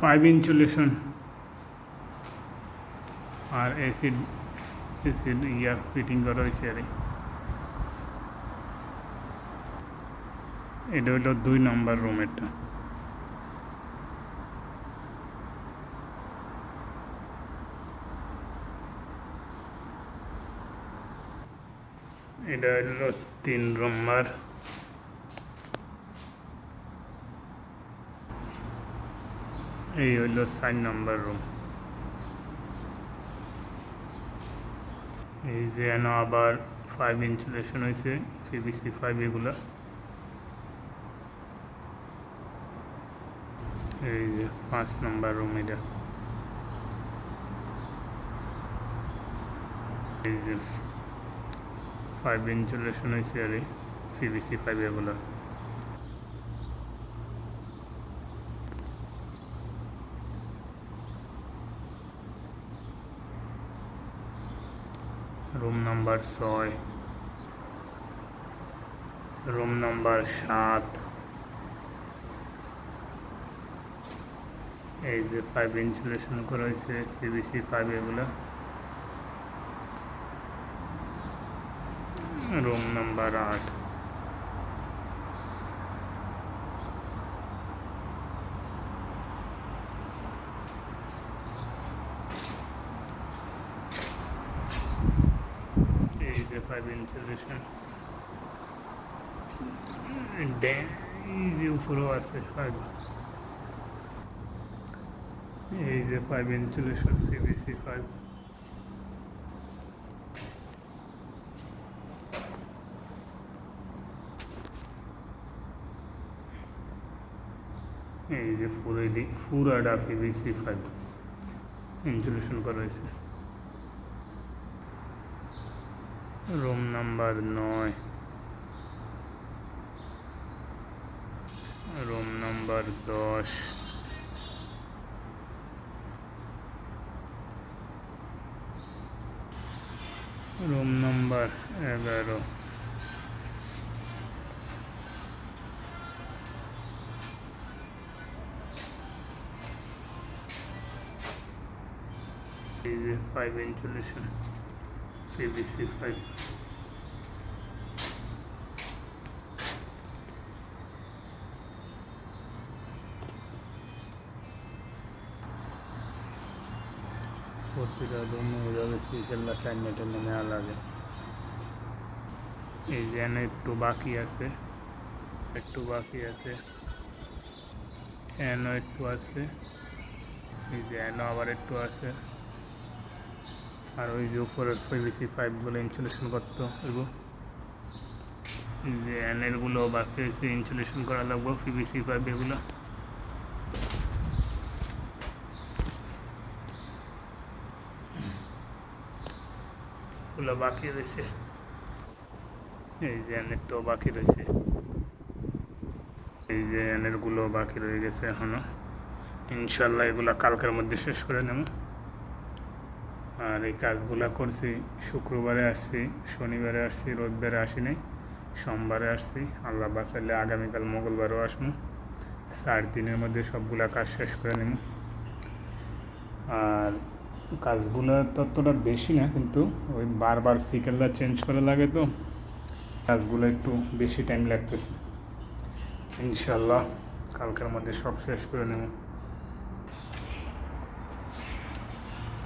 Five insulation আর acid acid ইয়া fitting করা হয়েছে আর। এটা হলো দুই নম্বর রুম এটা হলো তিন নম্বর। এই হইল চার নম্বর রুম এই যে এন আবার ফাইভ ইনসুলেশন হয়েছে পিভিসি ফাইভ এগুলা। এই যে পাঁচ নম্বর রুম এটা। এই যে ফাইভ ইনসুলেশন হয়েছে আর পিভিসি ফাইভ এগুলা। রুম নাম্বার ছয়। রুম নাম্বার সাত। এই যে ফাইভ ইনসুলেশন করা হয়েছে পিভিসি ফাইভ এগুলো। রুম নাম্বার আট। এই যে ফাইভ ইনসুলেশন এই যে উপরেও আছে ফাইভ এই যে ফাইভ ইনসুলেশন পিভিসি ফাইভ এই যে পুরো পিভিসি ফাইভ ইনসুলেশন করা হয়েছে রুম নাম্বার নয় রুম নাম্বার দশ রুম নাম্বার এগারো ফাইভ ইনসুলেশন পিভিসি ফাইভ প্রতিটা রুমে এভাবে সিকেল্লা টাইমে টাইমে নেওয়া লাগে। এই যেন একটু বাকি আছে একটু বাকি আছে এনও একটু আছে এই যে এনও আবার একটু আছে। আর ওই যে উপরের পিভিসি পাইপগুলো ইনসুলেশন করতো এগুলো এই যে এনএলগুলো বাকি আছে ইনসুলেশন করা লাগবে পিভিসি পাইপ এগুলো। গুলো বাকি রয়েছে। এই যে এনেরটাও বাকি রয়েছে। এই যে এনেরগুলো বাকি রয়ে গেছে এখনও। ইনশাল্লাহ এগুলো কালকের মধ্যে শেষ করে নেব। আর এই কাজগুলো করছি। শুক্রবারে আসছি, শনিবারে আসছি, রবিবারে আসি নাই সোমবারে আসছি। আল্লাহ বাঁচাইলে আগামীকাল মঙ্গলবারও আসব চার দিনের মধ্যে সবগুলা কাজ শেষ করে নেব আর কাজগুলো ততটা বেশি না, কিন্তু ওই বারবার সিকেলটা চেঞ্জ করা লাগে তো। কাজগুলো একটু বেশি টাইম লাগতেছে। ইনশাল্লাহ কালকের মধ্যে সব শেষ করে নেব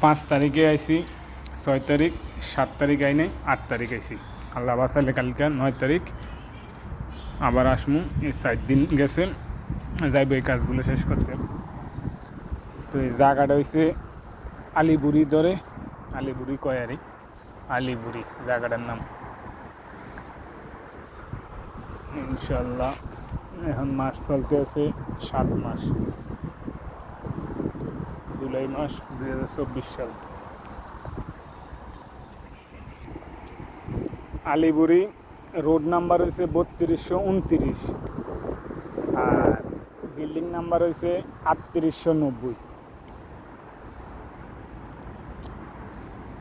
পাঁচ তারিখে আইসি ছয় তারিখ, সাত তারিখ আই নাই আট তারিখ আইসি আল্লাহ বাসালে কালকে নয় তারিখ আবার আসমু, এই চার দিন গেছে, যাইব এই কাজগুলো শেষ করতে। তো এই জায়গাটা হয়েছে আলিবুড়ি ধরে আলিবুড়ি কয়ারি, আলিবুড়ি জায়গাটার নাম। ইনশাল্লাহ এখন মাস চলতে আছে সাত মাস। জুলাই মাস দুই হাজার চব্বিশ সাল। আলিবুড়ি রোড নাম্বার হয়েছে বত্রিশশো উনত্রিশ আর বিল্ডিং নাম্বার হয়েছে আটত্রিশশো নব্বই।